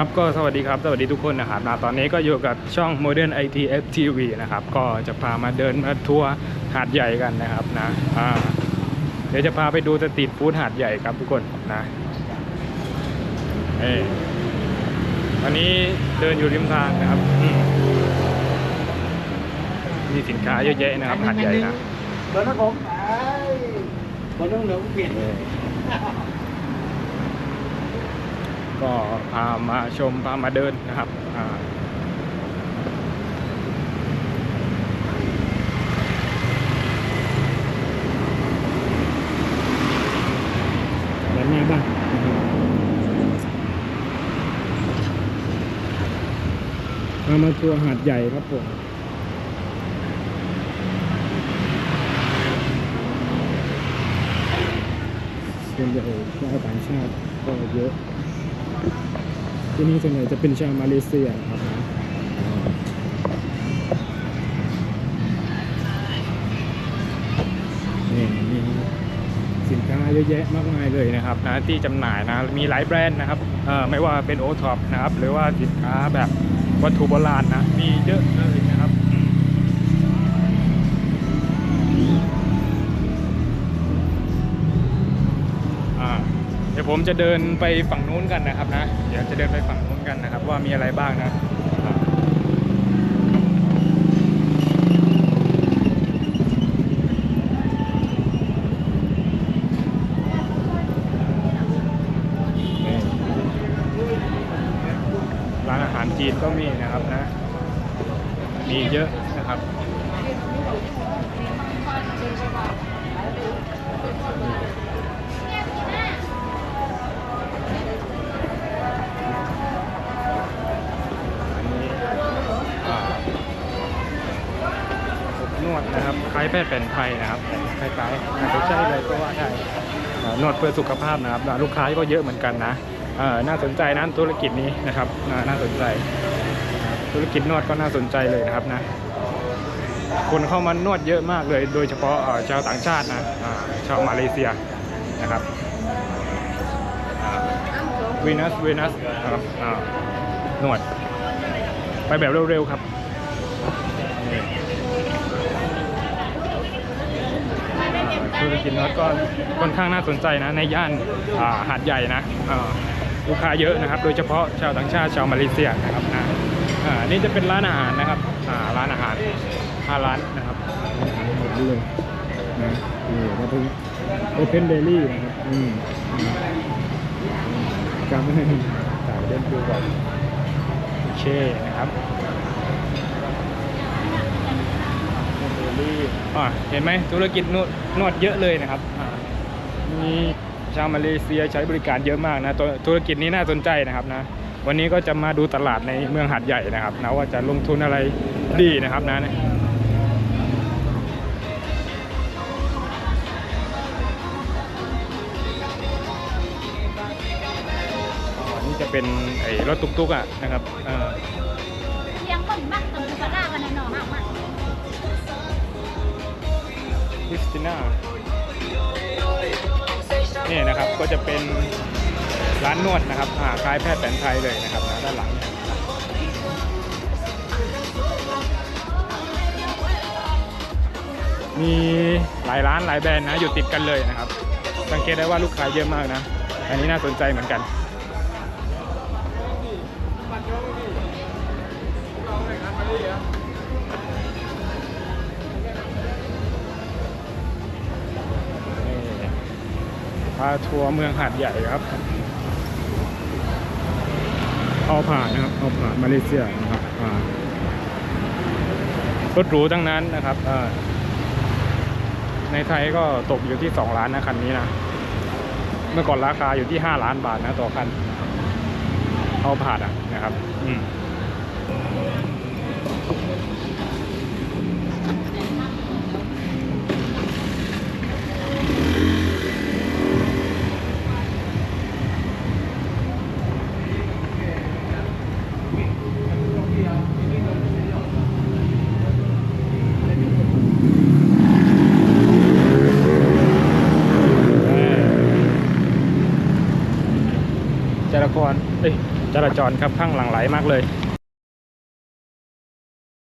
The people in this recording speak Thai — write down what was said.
ครับก็สวัสดีครับ สวัสดีทุกคนนะครับนะตอนนี้ก็อยู่กับช่อง Modern ITF TV นะครับ ก็จะพามาเดินมาทัวร์หาดใหญ่กันนะครับนะเดี๋ยวจะพาไปดูสตรีทฟู้ดหาดใหญ่ครับทุกคนนะเอวันนี้เดินอยู่ริมทางนะครับ มีสินค้าเยอะแยะนะครับหาดใหญ่นะเบอร์นั้นผมเบอร์นั้นเหลือเปลี่ยน ก็พามาชมพามาเดินนะครับอ่าแบบนี้บ้างมามาทัวร์หาดใหญ่ครับผมส่วนใหญ่ชาวต่างชาติก็เยอะ ที่นี่ส่วนใหญ่จะเป็นชาวมาเลเซียครับนะนี่มีสินค้าเยอะแยะมากมายเลยนะครับนะที่จำหน่ายนะมีหลายแบรนด์นะครับเอ่อไม่ว่าเป็นโอท็อปนะครับหรือว่าสินค้าแบบวัตถุโบราณนะมีเยอะเลย ดี๋ยวผมจะเดินไปฝั่งนู้นกันนะครับนะ เดี๋ยวจะเดินไปฝั่งนู้นกันนะครับ ว่ามีอะไรบ้างนะร้านอาหารจีนก็มีนะครับนะ มีเยอะนะครับ วดนะครับคล้ายแพทย์แผนไทยนะครับคล้ายๆอาจจะใช่เลยก็ว่าได้อ่นวดเพื่อสุขภาพนะครับลูกค้าก็เยอะเหมือนกันนะน่าสนใจนะธุรกิจนี้นะครับน่าสนใจ ธุรกิจนวดก็น่าสนใจเลยนะครับนะคนเข้ามานวดเยอะมากเลย โดยเฉพาะชาวต่างชาตินะชาวมาเลเซียนะครับวีนัสวีนัสนะครับนวด ไปแบบเร็วๆครับ ธุรกิจนวดก็ค่อนข้างน่าสนใจนะในย่านอ่าหาดใหญ่นะอ่าลูกค้าเยอะนะครับ โดยเฉพาะชาวต่างชาติชาวมาเลเซียนะครับนะอ่านี่จะเป็นร้านอาหารนะครับอ่าร้านอาหารห้าร้านนะครับหมดเลยนะนี่ก็เป็นโอเพนเดลี่นะครับอืมอืมจำให้ถ่ายเล่นดูก่อนโอเคนะครับ อ่าเห็นไหมธุรกิจนวดนวดเยอะเลยนะครับอ่ามีชาวมาเลเซียใช้บริการเยอะมากนะตัวธุรกิจนี้น่าสนใจนะครับนะ วันนี้ก็จะมาดูตลาดในเมืองหาดใหญ่นะครับนะว่าจะลงทุนอะไรดีนะครับนะเนี่ยอ๋อนี่จะเป็นไอ้รถตุ๊กๆอะนะครับเออเสียงคนมากตรงกระด้ากันในหนองมาก คริสติน่านี่นะครับก็จะเป็นร้านนวดนะครับอ่าคล้ายแพทย์แผนไทยเลยนะครับนะด้านหลังมีหลายร้านหลายแบรนด์นะอยู่ติดกันเลยนะครับ สังเกตได้ว่าลูกค้าเยอะมากนะ อันนี้น่าสนใจเหมือนกันนี่ พาทัวร์เมืองหาดใหญ่ครับ เอาผ่านนะครับ เอาผ่านมาเลเซียนะครับรถหรูทั้งนั้นนะครับในไทยก็ตกอยู่ที่ 2 ล้านนะคันนี้นะ เมื่อก่อนราคาอยู่ที่ 5 ล้านบาทนะต่อคัน เอาผ่านอะนะครับ อืม กรเอ้ยจราจรครับข้างหลังไหลมากเลย